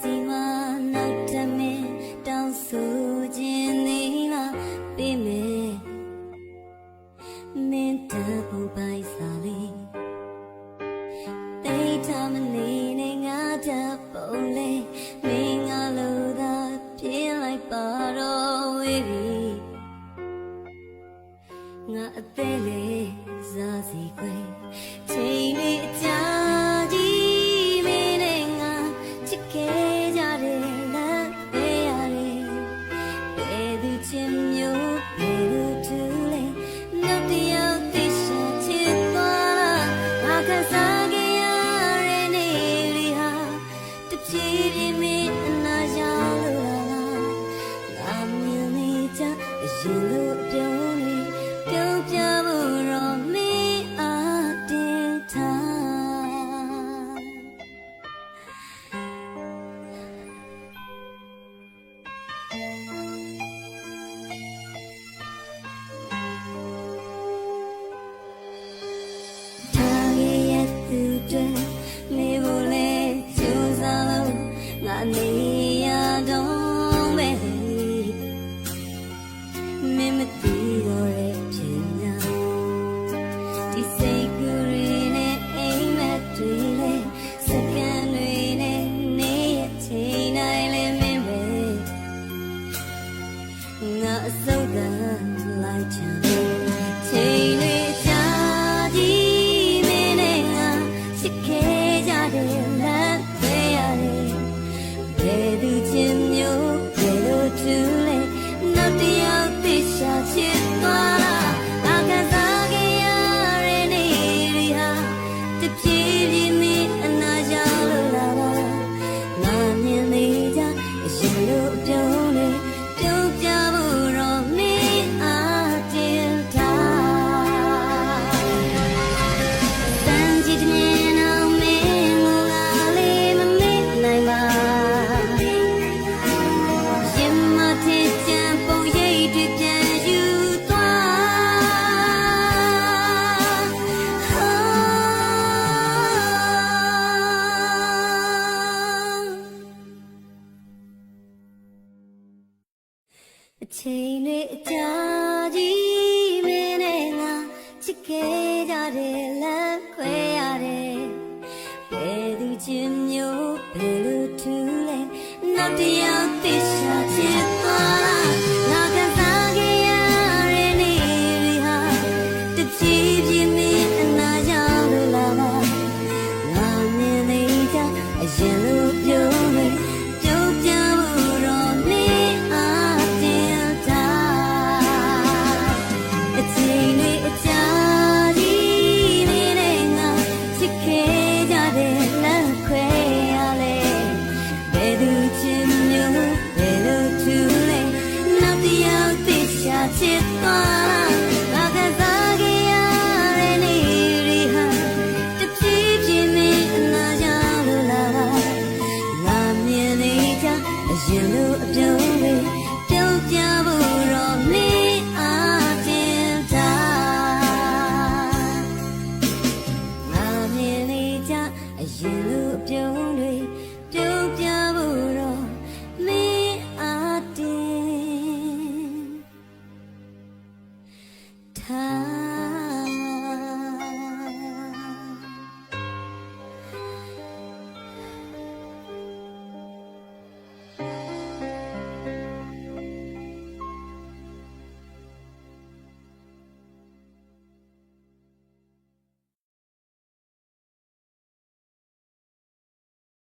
စီမှာနောက်ထမင်းတောင်းဆိုခြင်းသည်လာပေးမယ်မင်းတပုံပိုင်စားလေးတိတ်ထမနေနေငါတပုံလေးမင်းငါလိုသာပြင်းလိုက်ပါတော့ဝေးပြီငါအသေးလေးစားစီခွေ 遇见有 ငါအစုံကလိုက်ချင်ချိန်လေးကြာဒီမင်းနဲ့ငါချစ်ခဲ့ အချိန်တွေအကြာကြီးမင်းနဲ့ငါချစ်ခဲ့ကြတယ်လမ်းခွဲရတယ်ဘယ်သူချင်းမျိုးဘယ်လိုတူလဲနောက်တယောက်သိချာချစ်သွားရင် ဒီလိုအပြုံး